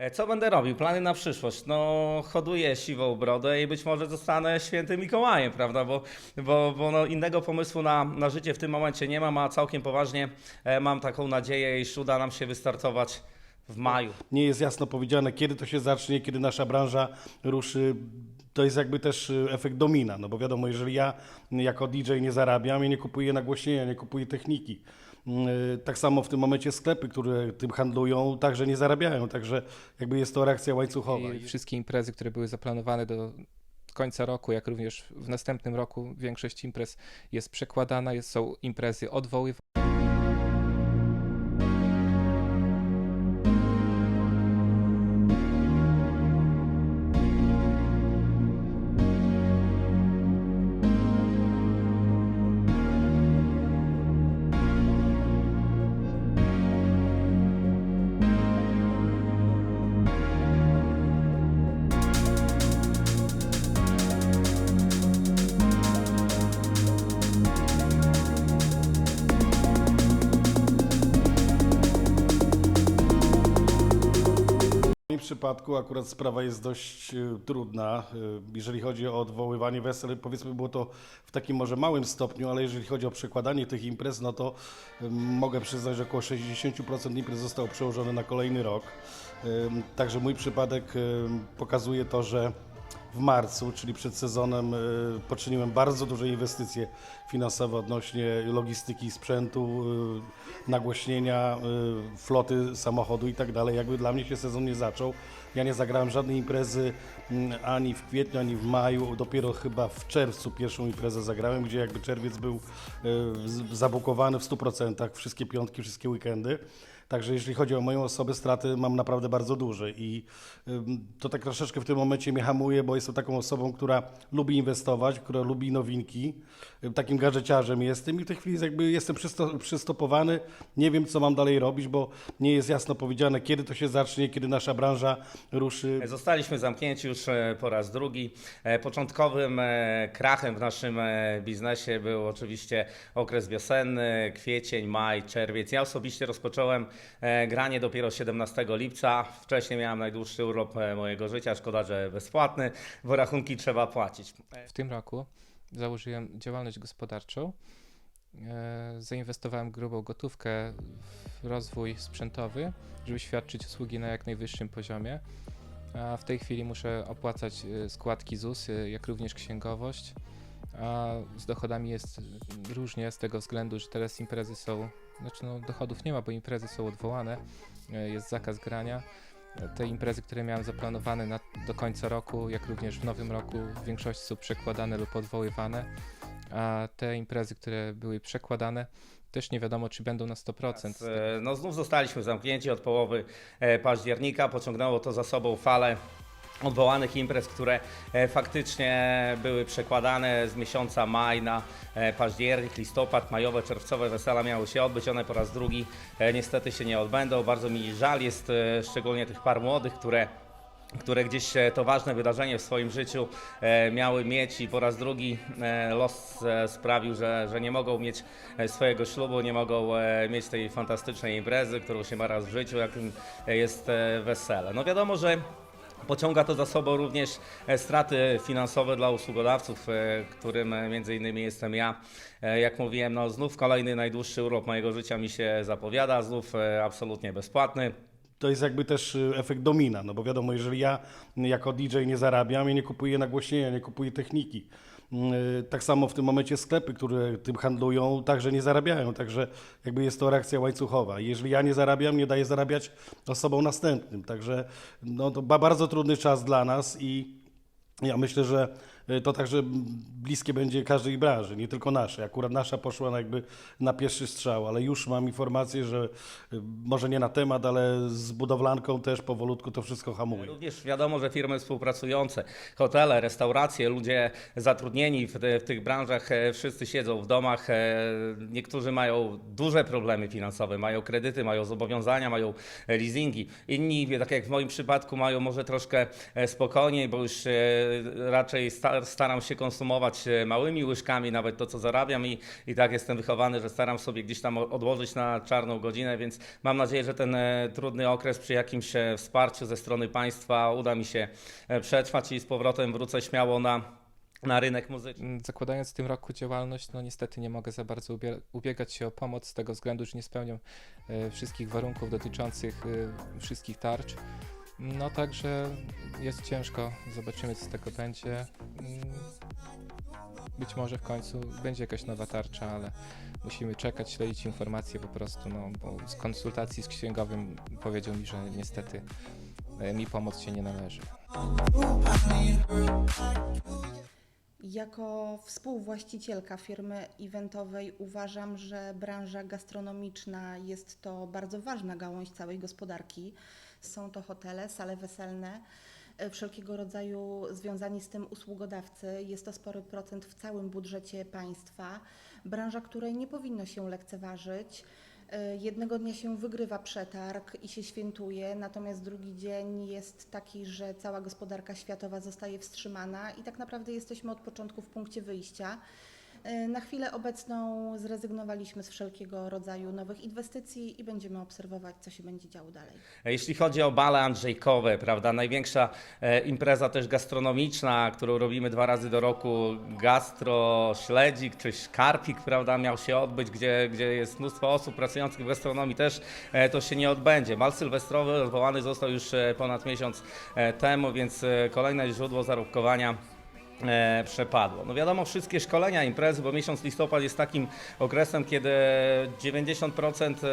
E, Co będę robił? Plany na przyszłość. No, hoduję siwą brodę i być może zostanę świętym Mikołajem, prawda? Bo, bo, bo no, innego pomysłu na, na życie w tym momencie nie mam, a całkiem poważnie e, mam taką nadzieję, iż uda nam się wystartować w maju. Nie jest jasno powiedziane, kiedy to się zacznie, kiedy nasza branża ruszy. To jest jakby też y, efekt domina, no bo wiadomo, jeżeli ja jako DJ nie zarabiam, ja nie kupuję nagłośnienia, nie kupuję techniki. Y, Tak samo w tym momencie sklepy, które tym handlują, także nie zarabiają, także jakby jest to reakcja łańcuchowa. I wszystkie imprezy, które były zaplanowane do końca roku, jak również w następnym roku, większość imprez jest przekładana, jest, są imprezy odwoływane. Przypadku akurat sprawa jest dość y, trudna, y, jeżeli chodzi o odwoływanie wesel. Powiedzmy, było to w takim może małym stopniu, ale jeżeli chodzi o przekładanie tych imprez, no to y, mogę przyznać, że około 60% imprez zostało przełożone na kolejny rok. Także mój przypadek pokazuje to, że w marcu, czyli przed sezonem, y, poczyniłem bardzo duże inwestycje finansowe odnośnie logistyki sprzętu, y, nagłośnienia, y, floty samochodu i tak dalej. Jakby dla mnie się sezon nie zaczął. Ja nie zagrałem żadnej imprezy mm, ani w kwietniu, ani w maju. Dopiero chyba w czerwcu pierwszą imprezę zagrałem, gdzie jakby czerwiec był zabukowany w 100%, wszystkie piątki, wszystkie weekendy. Także jeśli chodzi o moją osobę, straty mam naprawdę bardzo duże i to tak troszeczkę w tym momencie mnie hamuje, bo jestem taką osobą, która lubi inwestować, która lubi nowinki. Takim gadżeciarzem jestem i w tej chwili jakby jestem przysto- przystopowany. Nie wiem, co mam dalej robić, bo nie jest jasno powiedziane, kiedy to się zacznie, kiedy nasza branża ruszy. Zostaliśmy zamknięci już e, po raz drugi. E, Początkowym e, krachem w naszym biznesie był oczywiście okres wiosenny, kwiecień, maj, czerwiec. Ja osobiście rozpocząłem granie dopiero 17 lipca. Wcześniej miałem najdłuższy urlop mojego życia. Szkoda, że bezpłatny, bo rachunki trzeba płacić. W tym roku założyłem działalność gospodarczą. E, Zainwestowałem grubą gotówkę w rozwój sprzętowy, żeby świadczyć usługi na jak najwyższym poziomie. A w tej chwili muszę opłacać e, składki ZUS, e, jak również księgowość. A z dochodami jest różnie z tego względu, że teraz imprezy są, znaczy no dochodów nie ma, bo imprezy są odwołane, jest zakaz grania. Te imprezy, które miałem zaplanowane na, do końca roku, jak również w nowym roku, w większości są przekładane lub odwoływane, a te imprezy, które były przekładane, też nie wiadomo, czy będą na 100%. E, No znów zostaliśmy zamknięci od połowy e, października. Pociągnęło to za sobą falę odwołanych imprez, które e, faktycznie były przekładane z miesiąca maj na e, październik, listopad, majowe, czerwcowe wesela miały się odbyć. One po raz drugi e, niestety się nie odbędą. Bardzo mi żal jest szczególnie tych par młodych, które które gdzieś to ważne wydarzenie w swoim życiu miały mieć i po raz drugi los sprawił, że, że nie mogą mieć swojego ślubu, nie mogą mieć tej fantastycznej imprezy, którą się ma raz w życiu, jakim jest wesele. No wiadomo, że Pociąga to za sobą również e, straty finansowe dla usługodawców, e, którym e, między innymi jestem ja. Jak mówiłem, no znów kolejny najdłuższy urlop mojego życia mi się zapowiada, znów absolutnie bezpłatny. to jest jakby też efekt domina, no bo wiadomo, jeżeli ja jako DJ nie zarabiam, ja nie kupuję nagłośnienia, nie kupuję techniki. Y, Tak samo w tym momencie sklepy, które tym handlują, także nie zarabiają, także jakby jest to reakcja łańcuchowa. Jeżeli ja nie zarabiam, nie daję zarabiać osobom następnym, także no to ba- bardzo trudny czas dla nas i ja myślę, że to także bliskie będzie każdej branży, nie tylko naszej. Akurat nasza poszła na jakby na pierwszy strzał, ale już mam informację, że y, może nie na temat, ale z budowlanką też powolutku to wszystko hamuje. Również wiadomo, że firmy współpracujące, hotele, restauracje, ludzie zatrudnieni w, w tych branżach, e, wszyscy siedzą w domach. e, Niektórzy mają duże problemy finansowe, mają kredyty, mają zobowiązania, mają e, leasingi. Inni, tak jak w moim przypadku, mają może troszkę spokojniej, bo już raczej sta, staram się konsumować e, małymi łyżkami, nawet to, co zarabiam i, i tak jestem wychowany, że staram sobie gdzieś tam odłożyć na czarną godzinę, więc mam nadzieję, że ten e, trudny okres przy jakimś e, wsparciu ze strony państwa uda mi się przetrwać i z powrotem wrócę śmiało na, na rynek muzyczny. Mm, Zakładając w tym roku działalność, no niestety nie mogę za bardzo ubie- ubiegać się o pomoc z tego względu, że nie spełniam wszystkich warunków dotyczących wszystkich tarcz. No także jest ciężko, zobaczymy co z tego będzie. Mm, Być może w końcu będzie jakaś nowa tarcza, ale musimy czekać, śledzić informacje po prostu, no bo z konsultacji z księgowym powiedział mi, że niestety e, mi pomoc się nie należy. Jako współwłaścicielka firmy eventowej uważam, że branża gastronomiczna jest to bardzo ważna gałąź całej gospodarki. Są to hotele, sale weselne, e, wszelkiego rodzaju związani z tym usługodawcy. Jest to spory procent w całym budżecie państwa. Branża, której nie powinno się lekceważyć. E, Jednego dnia się wygrywa przetarg i się świętuje, natomiast drugi dzień jest taki, że cała gospodarka światowa zostaje wstrzymana i tak naprawdę jesteśmy od początku w punkcie wyjścia. E, Na chwilę obecną zrezygnowaliśmy z wszelkiego rodzaju nowych inwestycji i będziemy obserwować, co się będzie działo dalej. Jeśli chodzi o bale Andrzejkowe, prawda, największa e, impreza też gastronomiczna, którą robimy dwa razy do roku, gastro, śledzik czy karpik, prawda, miał się odbyć, gdzie, gdzie jest mnóstwo osób pracujących w gastronomii, też e, to się nie odbędzie. Bal sylwestrowy odwołany został już e, ponad miesiąc e, temu, więc e, kolejne źródło zarobkowania e, przepadło. No wiadomo, wszystkie szkolenia, imprezy, bo miesiąc listopad jest takim okresem, kiedy 90% e,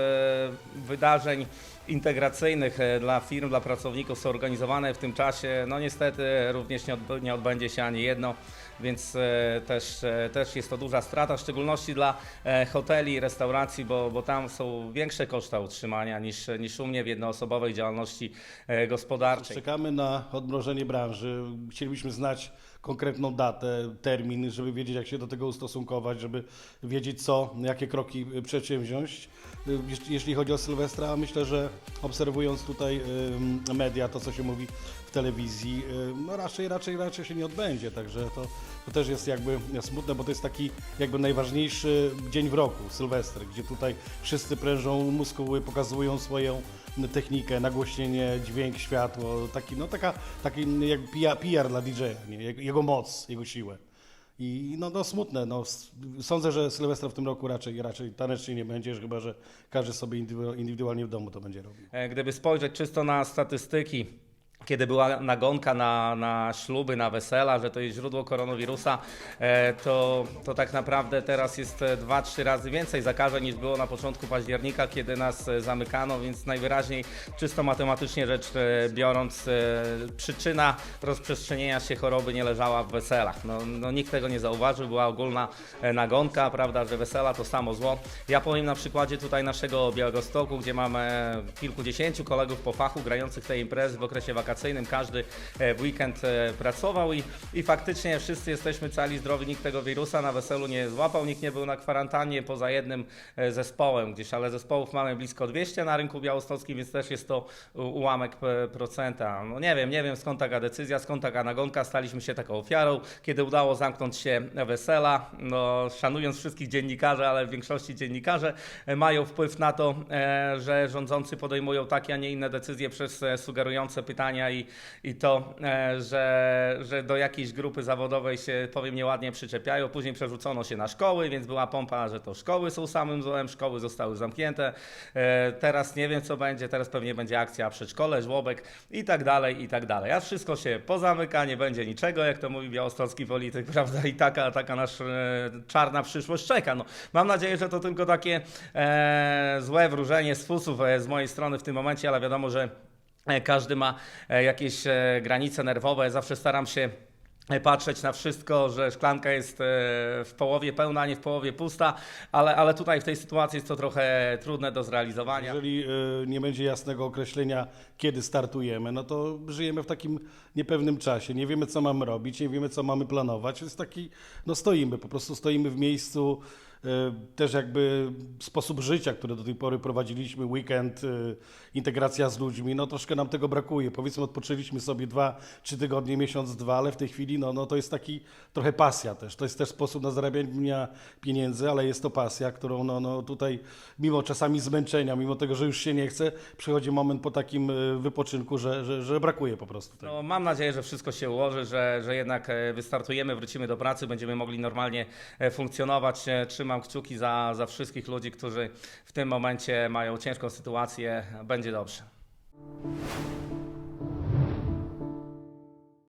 wydarzeń integracyjnych e, dla firm, dla pracowników są organizowane w tym czasie. No niestety również nie, odb- nie odbędzie się ani jedno, więc e, też, e, też jest to duża strata, w szczególności dla e, hoteli i restauracji, bo, bo tam są większe koszta utrzymania niż, niż u mnie w jednoosobowej działalności e, gospodarczej. Czekamy na odmrożenie branży. Chcielibyśmy znać konkretną datę, termin, żeby wiedzieć, jak się do tego ustosunkować, żeby wiedzieć, co, jakie kroki przedsięwziąć. Jeśli- Jeśli chodzi o Sylwestra, myślę, że obserwując tutaj media, to co się mówi w telewizji, ym, no raczej, raczej, raczej się nie odbędzie, także to, to też jest jakby smutne, bo to jest taki jakby najważniejszy dzień w roku, Sylwester, gdzie tutaj wszyscy prężą muskuły, pokazują swoją technikę, nagłośnienie, dźwięk, światło, taki, no taka, taki jak PR, dla DJ-a, nie? Jego- moc, jego siłę. I no, no smutne, no, sądzę, że Sylwestra w tym roku raczej, raczej tanecznie nie będzie, chyba że każdy sobie indywidu- indywidualnie w domu to będzie robił. E, Gdyby spojrzeć czysto na statystyki, kiedy była nagonka na, na śluby, na wesela, że to jest źródło koronawirusa, e, to, to tak naprawdę teraz jest e, dwa, trzy razy więcej zakażeń niż było na początku października, kiedy nas e, zamykano, więc najwyraźniej czysto matematycznie rzecz e, biorąc, e, przyczyna rozprzestrzenienia się choroby nie leżała w weselach. No, no nikt tego nie zauważył, była ogólna e, nagonka, prawda, że wesela to samo zło. Ja powiem na przykładzie tutaj naszego Białegostoku, gdzie mamy kilkudziesięciu kolegów po fachu grających te imprezy w okresie wakacyjnym. Każdy e, w weekend e, pracował i, i faktycznie wszyscy jesteśmy cali zdrowi, nikt tego wirusa na weselu nie złapał, nikt nie był na kwarantannie poza jednym e, zespołem gdzieś, ale zespołów mamy blisko 200 na rynku białostockim, więc też jest to ułamek procenta. No nie wiem, nie wiem skąd taka decyzja, skąd taka nagonka, staliśmy się taką ofiarą, kiedy udało zamknąć się wesela, no szanując wszystkich dziennikarzy, ale w większości dziennikarze mają wpływ na to, że rządzący podejmują takie, a nie inne decyzje przez sugerujące pytania i, i to, e, że, że do jakiejś grupy zawodowej się, powiem nieładnie, przyczepiają. Później przerzucono się na szkoły, więc była pompa, że to szkoły są samym złem, szkoły zostały zamknięte. E, Teraz nie wiem, co będzie, teraz pewnie będzie akcja przedszkole, żłobek i tak dalej, i tak dalej. A wszystko się pozamyka, nie będzie niczego, jak to mówi białostocki polityk, prawda? I taka, taka nasz e, czarna przyszłość czeka. No, mam nadzieję, że to tylko takie e, złe wróżenie z fusów e, z mojej strony w tym momencie, ale wiadomo, że każdy ma e, jakieś e, granice nerwowe. Zawsze staram się e, patrzeć na wszystko, że szklanka jest e, w połowie pełna, nie w połowie pusta, ale, ale tutaj w tej sytuacji jest to trochę trudne do zrealizowania. Jeżeli nie będzie jasnego określenia, kiedy startujemy, no to żyjemy w takim niepewnym czasie. Nie wiemy, co mamy robić, nie wiemy, co mamy planować. Jest taki, no stoimy, po prostu stoimy w miejscu. E, też jakby sposób życia, który do tej pory prowadziliśmy, weekend, e, integracja z ludźmi, no troszkę nam tego brakuje. Powiedzmy odpoczęliśmy sobie dwa, trzy tygodnie, miesiąc, dwa, ale w tej chwili no, no to jest taki trochę pasja też. To jest też sposób na zarabianie pieniędzy, ale jest to pasja, którą no, no tutaj mimo czasami zmęczenia, mimo tego, że już się nie chce, przychodzi moment po takim e, wypoczynku, że, że, że brakuje po prostu tego. No, mam nadzieję, że wszystko się ułoży, że, że jednak wystartujemy, wrócimy do pracy, będziemy mogli normalnie e, funkcjonować. E, Trzymam kciuki za, za wszystkich ludzi, którzy w tym momencie mają ciężką sytuację. Będzie dobrze.